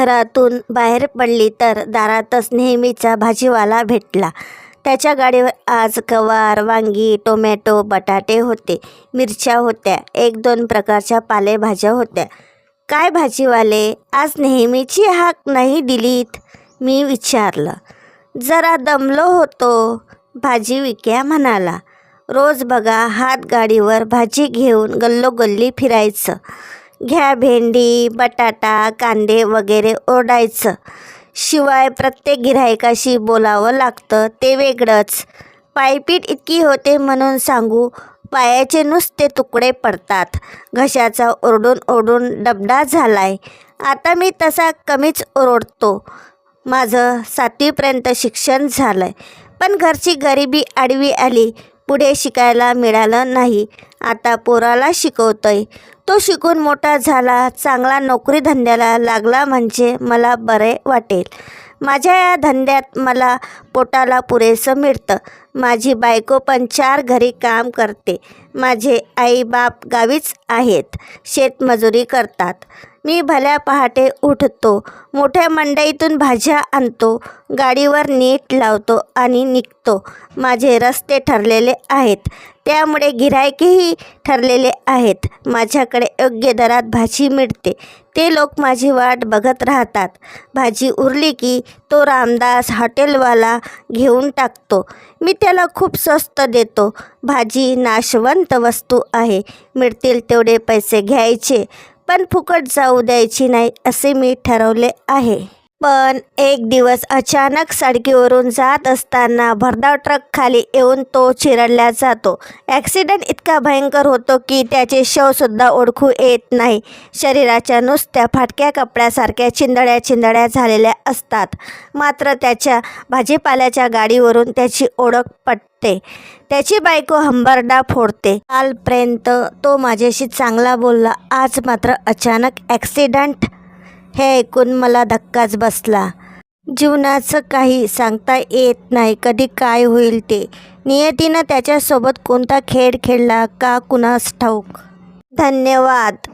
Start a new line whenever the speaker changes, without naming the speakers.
घरातून बाहेर पडली तर दारातच नेहमीचा भाजीवाला भेटला. त्याच्या गाडीवर आज गवार वांगी टोमॅटो बटाटे होते मिरच्या होत्या एक दोन प्रकारच्या पालेभाज्या होत्या. काय भाजीवाले आज नेहमीची हाक नाही दिलीत? मी विचारलं. जरा दमलो होतो भाजी विक्या म्हणाला. रोज बघा हात गाडीवर भाजी घेऊन गल्लोगल्ली फिरायचं. घ्या भेंडी बटाटा कांदे वगैरे ओरडायचं शिवाय प्रत्येक गिऱ्हाईकाशी बोलावं लागतं ते वेगळंच. पायपीट इतकी होते म्हणून सांगू पायाचे नुसते तुकडे पडतात. घशाचा ओरडून ओरडून डबडा झालाय. आता मी तसा कमीच ओरडतो. माझं सातवीपर्यंत शिक्षण झालं आहे पण घरची गरिबी आडवी आली. पुढे शिकायला मिळालं नाही. आता पोराला शिकवतोय. तो शिकून मोठा झाला चांगला नोकरी धंद्याला लागला म्हणजे मला बरे वाटेल. माझ्या या धंद्यात मला पोटाला पुरेसं मिळतं. माझी बायको पण चार घरी काम करते. माझे आई बाप गावीच आहेत. शेतमजुरी करतात. मी भल्या पहाटे उठतो. मोठ्या मंडईतून भाज्या आणतो. गाडीवर नीट लावतो आणि निघतो. माझे रस्ते ठरलेले आहेत. त्यामुळे गिरायकेही ठरलेले आहेत. माझ्याकडे योग्य दरात भाजी मिळते. ते लोक माझी वाट बघत राहतात. भाजी उरली की तो रामदास हॉटेलवाला घेऊन टाकतो. मी त्याला खूप स्वस्त देतो. भाजी नाशवंत वस्तू आहे. मिळतील तेवढे पैसे घ्यायचे पण फुकट जाऊ द्यायची नाही असे मी ठरवले आहे. पण एक दिवस अचानक सडकीवरून जात असताना भरधाव ट्रक खाली येऊन तो चिरडला जातो. ॲक्सिडेंट इतका भयंकर होतो की त्याचे शवसुद्धा ओळखू येत नाही. शरीराच्या नुसत्या फाटक्या कपड्यासारख्या चिंदड्या चिंदड्या झालेल्या असतात. मात्र त्याच्या भाजीपाल्याच्या गाडीवरून त्याची ओळख पटते. त्याची बायको हंबरडा फोडते. कालपर्यंत तो माझ्याशी चांगला बोलला. आज मात्र अचानक ॲक्सिडंट हे ऐकून मला धक्काच बसला. जीवनाचं काही सांगता येत नाही कधी काय होईल ते. नियतीनं त्याच्यासोबत कोणता खेळ खेळला का कुणास ठाऊक? धन्यवाद.